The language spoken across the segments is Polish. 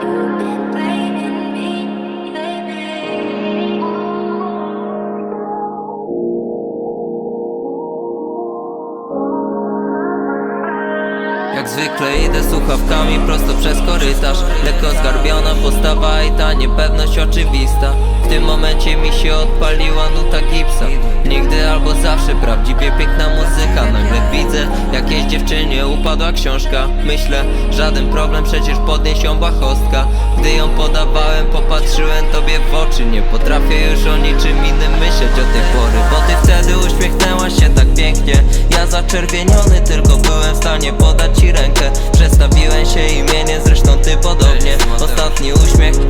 Jak zwykle idę słuchawkami prosto przez korytarz. Lekko zgarbiona postawa i ta niepewność oczywista. W tym momencie mi się odpaliła nuta gipsa. Nigdy albo zawsze prawdziwie piękna muzyka. Nagle widzę jakiejś dziewczynie upadła książka. Myślę, żaden problem przecież podnieść ją bachostka. Gdy ją podawałem popatrzyłem tobie w oczy. Nie potrafię już o niczym innym myśleć od tej pory Bo ty wtedy uśmiechnęłaś się tak pięknie. Ja zaczerwieniony tylko byłem w stanie podać ci rękę. Przestawiłem się imienie, zresztą ty podobnie. Ostatni uśmiech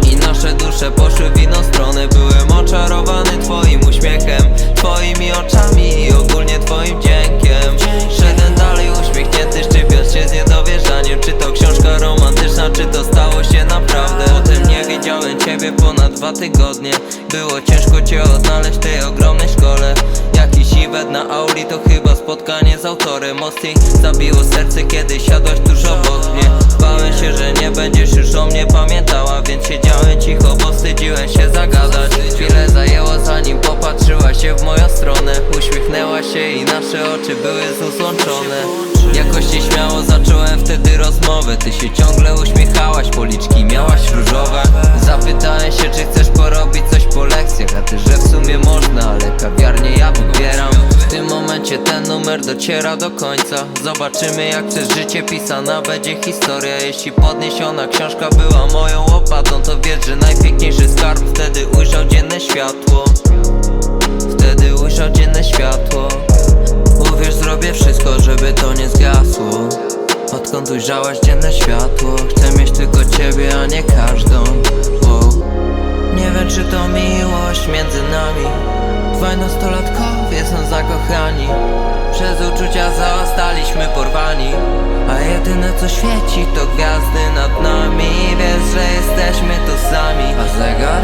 ciebie ponad dwa tygodnie. Było ciężko cię odnaleźć w tej ogromnej szkole. Jakiś event na auli to chyba spotkanie z autorem. Osty zabiło serce kiedy siadłaś tuż obok mnie. Bałem się, że nie będziesz już o mnie pamiętała Więc siedziałem cicho, bo wstydziłem się zagadać. Chwilę zajęło zanim popatrzyła się w moją stronę. Uśmiechnęła się i nasze oczy były złączone Jakoś nieśmiało zacząłem wtedy rozmowę. Ty się ciągle uśmiechałaś, momencie ten numer dociera do końca. Zobaczymy jak przez życie pisana będzie historia. Jeśli podniesiona książka była moją łopatą To wiedz, że najpiękniejszy skarb wtedy ujrzał dzienne światło. Wtedy ujrzał dzienne światło. Uwierz, zrobię wszystko, żeby to nie zgasło. Odkąd ujrzałaś dzienne światło Chcę mieć tylko ciebie, a nie każdą. Wow. Nie wiem, czy to miłość między nami. Dwaj nastolatkowie jedyne co świeci to gwiazdy nad nami Wiesz, że jesteśmy tu sami A zegar?